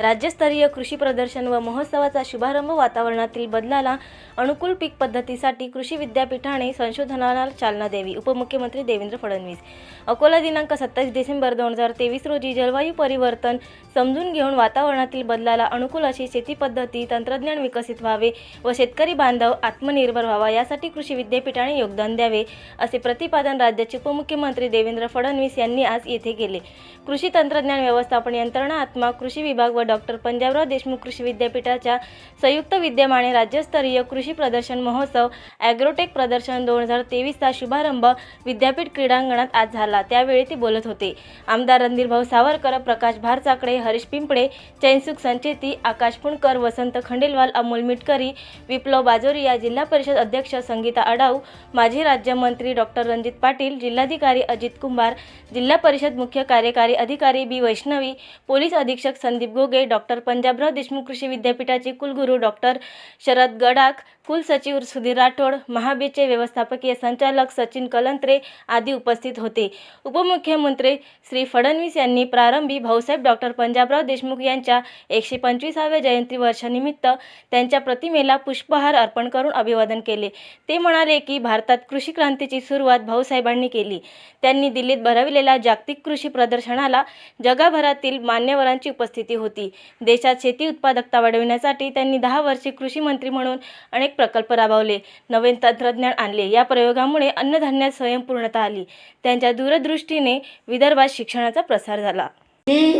राज्यस्तरीय कृषी प्रदर्शन व महोत्सवाचा शुभारंभ वातावरणातील बदलाला अनुकूल पीक पद्धतीसाठी कृषी विद्यापीठाने संशोधनाला चालना द्यावी. उपमुख्यमंत्री देवेंद्र फडणवीस. अकोला दिनांक सत्तावीस डिसेंबर दोन हजार तेवीस रोजी जलवायू परिवर्तन समजून घेऊन वातावरणातील बदलाला अनुकूल अशी शेती पद्धती तंत्रज्ञान विकसित व्हावे व शेतकरी बांधव आत्मनिर्भर व्हावा यासाठी कृषी विद्यापीठाने योगदान द्यावे असे प्रतिपादन राज्याचे उपमुख्यमंत्री देवेंद्र फडणवीस यांनी आज येथे केले. कृषी तंत्रज्ञान व्यवस्थापन यंत्रणा आत्मा कृषी विभाग व डॉक्टर पंजाबराव देशमुख कृषी विद्यापीठाच्या संयुक्त विद्यमाने राज्यस्तरीय कृषी प्रदर्शन महोत्सव ॲग्रोटेक प्रदर्शन दोन हजार तेवीसचा शुभारंभ विद्यापीठ क्रीडांगणात आज झाला. त्यावेळी ते बोलत होते. आमदार रणधीरभाऊ सावरकर प्रकाश भारचाकडे हरीश पिंपळे चैनसुख संचेती आकाश पुणकर वसंत खंडेलवाल अमोल मिटकरी विप्लव बाजोरिया जिल्हा परिषद अध्यक्ष संगीता अडाऊ माजी राज्यमंत्री डॉक्टर रणजित पाटील जिल्हाधिकारी अजित कुंभार जिल्हा परिषद मुख्य कार्यकारी अधिकारी बी वैष्णवी पोलीस अधीक्षक संदीप गोगे डॉक्टर पंजाबराव देशमुख कृषी विद्यापीठाचे कुलगुरू डॉक्टर शरद गडाख कुलसचिव सुधीर राठोड महाबीचे व्यवस्थापकीय संचालक सचिन कलंत्रे आदी उपस्थित होते. उपमुख्यमंत्री श्री फडणवीस यांनी प्रारंभी भाऊसाहेब डॉक्टर पंजाबराव देशमुख यांच्या एकशे पंचवीसाव्या जयंती वर्षानिमित्त त्यांच्या प्रतिमेला पुष्पहार अर्पण करून अभिवादन केले. ते म्हणाले की भारतात कृषी क्रांतीची सुरुवात भाऊसाहेबांनी केली. त्यांनी दिल्लीत भरविलेल्या जागतिक कृषी प्रदर्शनाला जगभरातील मान्यवरांची उपस्थिती होती. देशात शेती उत्पादकता वाढविण्यासाठी त्यांनी दहा वर्षे कृषी मंत्री म्हणून अनेक प्रकल्प राबवले. नवीन तंत्रज्ञान आणले. या प्रयोगामुळे अन्नधान्यात स्वयंपूर्णता आली. त्यांच्या दूरदृष्टीने विदर्भात शिक्षणाचा प्रसार झाला. की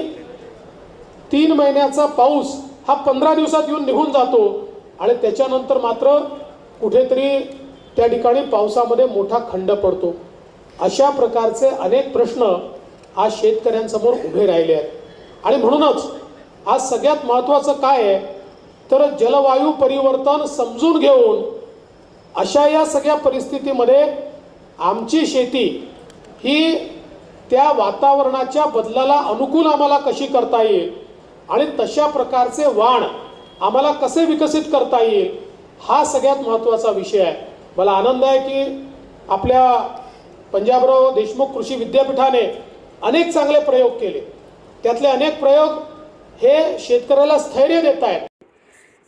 तीन महिन्याचा पाऊस हा पंधरा दिवसात येऊन निघून जातो आणि त्याच्यानंतर मात्र कुठेतरी त्या ठिकाणी पावसामध्ये मोठा खंड पडतो. अशा प्रकारचे अनेक प्रश्न आज शेतकऱ्यांसमोर उभे राहिले आहेत. आणि म्हणूनच आज सगळ्यात महत्त्वाचं काय आहे? तर जलवायू परिवर्तन समजून घेऊन अशा या सगळ्या परिस्थितीमध्ये आमची शेती ही त्या वातावरणाच्या बदलाला अनुकूल आम्हाला कशी करता येईल आणि तशा प्रकारचे वाण आम्हाला कसे विकसित करता येईल हा सगळ्यात महत्त्वाचा विषय आहे. मला आनंद आहे की आपल्या पंजाबराव देशमुख कृषी विद्यापीठाने अनेक चांगले प्रयोग केले. त्यातले अनेक प्रयोग हे शेतकऱ्याला स्थैर्य देत आहेत.